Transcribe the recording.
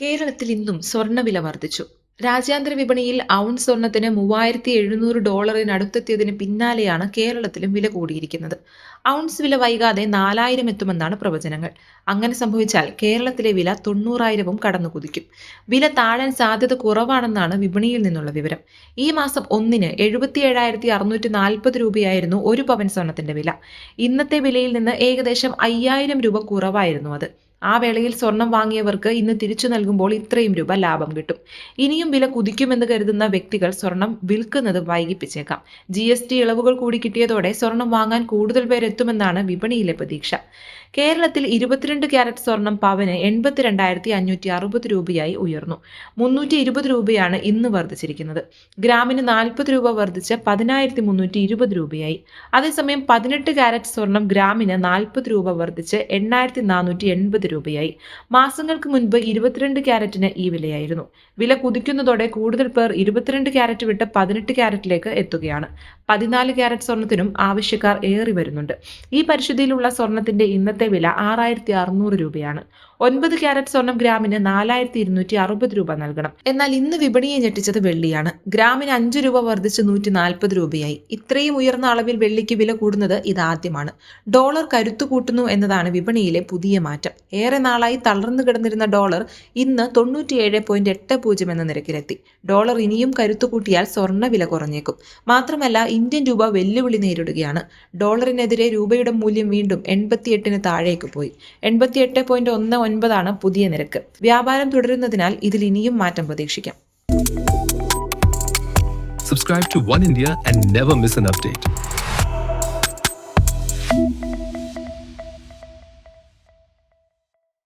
കേരളത്തിൽ ഇന്നും സ്വർണവില വർദ്ധിച്ചു. രാജ്യാന്തര വിപണിയിൽ ഔൺ സ്വർണത്തിന് മൂവായിരത്തി എഴുന്നൂറ് ഡോളറിനടുത്തെത്തിയതിന് പിന്നാലെയാണ് കേരളത്തിലും വില കൂടിയിരിക്കുന്നത്. ഔൺസ് വില വൈകാതെ നാലായിരം എത്തുമെന്നാണ് പ്രവചനങ്ങൾ. അങ്ങനെ സംഭവിച്ചാൽ കേരളത്തിലെ വില തൊണ്ണൂറായിരവും കടന്നു കുതിക്കും വില താഴാൻ സാധ്യത കുറവാണെന്നാണ് വിപണിയിൽ നിന്നുള്ള വിവരം. ഈ മാസം ഒന്നിന് എഴുപത്തി ഏഴായിരത്തി അറുന്നൂറ്റി നാൽപ്പത് രൂപയായിരുന്നു ഒരു പവൻ സ്വർണത്തിന്റെ വില. ഇന്നത്തെ വിലയിൽ നിന്ന് ഏകദേശം അയ്യായിരം രൂപ കുറവായിരുന്നു അത്. ആ വേളയിൽ സ്വർണം വാങ്ങിയവർക്ക് ഇന്ന് തിരിച്ചു നൽകുമ്പോൾ ഇത്രയും രൂപ ലാഭം കിട്ടും. ഇനിയും വില കുതിക്കുമെന്ന് കരുതുന്ന വ്യക്തികൾ സ്വർണം വിൽക്കുന്നത് വൈകിപ്പിച്ചേക്കാം. ജി എസ് ടി ഇളവുകൾ കൂടി കിട്ടിയതോടെ സ്വർണം വാങ്ങാൻ കൂടുതൽ പേരെത്തുമെന്നാണ് വിപണിയിലെ പ്രതീക്ഷ. കേരളത്തിൽ ഇരുപത്തിരണ്ട് ക്യാരറ്റ് സ്വർണം പവന് എൺപത്തിരണ്ടായിരത്തി അഞ്ഞൂറ്റി അറുപത് രൂപയായി ഉയർന്നു. മുന്നൂറ്റി ഇരുപത് രൂപയാണ് ഇന്ന് വർദ്ധിച്ചിരിക്കുന്നത്. ഗ്രാമിന് നാൽപ്പത് രൂപ വർദ്ധിച്ച് പതിനായിരത്തി മുന്നൂറ്റി ഇരുപത് രൂപയായി. അതേസമയം പതിനെട്ട് ക്യാരറ്റ് സ്വർണം ഗ്രാമിന് നാൽപ്പത് രൂപ വർദ്ധിച്ച് എണ്ണായിരത്തി നാനൂറ്റി എൺപത് രൂപയായി. മാസങ്ങൾക്ക് മുൻപ് ഇരുപത്തിരണ്ട് ക്യാരറ്റിന് ഈ വിലയായിരുന്നു. വില കുതിക്കുന്നതോടെ കൂടുതൽ പേർ ഇരുപത്തിരണ്ട് ക്യാരറ്റ് വിട്ട് പതിനെട്ട് ക്യാരറ്റിലേക്ക് എത്തുകയാണ്. പതിനാല് ക്യാരറ്റ് സ്വർണത്തിനും ആവശ്യക്കാർ ഏറി വരുന്നുണ്ട്. ഈ പരിശുദ്ധിയിലുള്ള സ്വർണത്തിന്റെ ഇന്നത്തെ വില ആറായിരത്തി അറുന്നൂറ് രൂപയാണ്. ഒൻപത് ക്യാരറ്റ് സ്വർണം ഗ്രാമിന് നാലായിരത്തി ഇരുന്നൂറ്റി അറുപത് രൂപ നൽകണം. എന്നാൽ ഇന്ന് വിപണിയെ ഞെട്ടിച്ചത് വെള്ളിയാണ്. ഗ്രാമിന് അഞ്ച് രൂപ വർദ്ധിച്ച് നൂറ്റി നാൽപ്പത് രൂപയായി. ഇത്രയും ഉയർന്ന അളവിൽ വെള്ളിക്ക് വില കൂടുന്നത് ഇതാദ്യമാണ്. ഡോളർ കരുത്തു കൂട്ടുന്നു എന്നതാണ് വിപണിയിലെ പുതിയ മാറ്റം. ഏറെ നാളായി തളർന്നു കിടന്നിരുന്ന ഡോളർ ഇന്ന് തൊണ്ണൂറ്റിയേഴ് പോയിന്റ് എട്ട് പൂജ്യം എന്ന നിരക്കിലെത്തി. ഡോളർ ഇനിയും കരുത്തു കൂട്ടിയാൽ സ്വർണ വില കുറഞ്ഞേക്കും. മാത്രമല്ല ഇന്ത്യൻ രൂപ വെല്ലുവിളി നേരിടുകയാണ്. ഡോളറിനെതിരെ രൂപയുടെ മൂല്യം വീണ്ടും എൺപത്തിയെട്ടിന് താഴേക്ക് പോയി. എൺപത്തിയെട്ട് പോയിന്റ് ഒന്ന് ഒൻപതാണ് പുതിയ നിരക്ക്. വ്യാപാരം തുടരുന്നതിനാൽ ഇതിൽ ഇനിയും മാറ്റം പ്രതീക്ഷിക്കാം. Subscribe to One India and never miss an update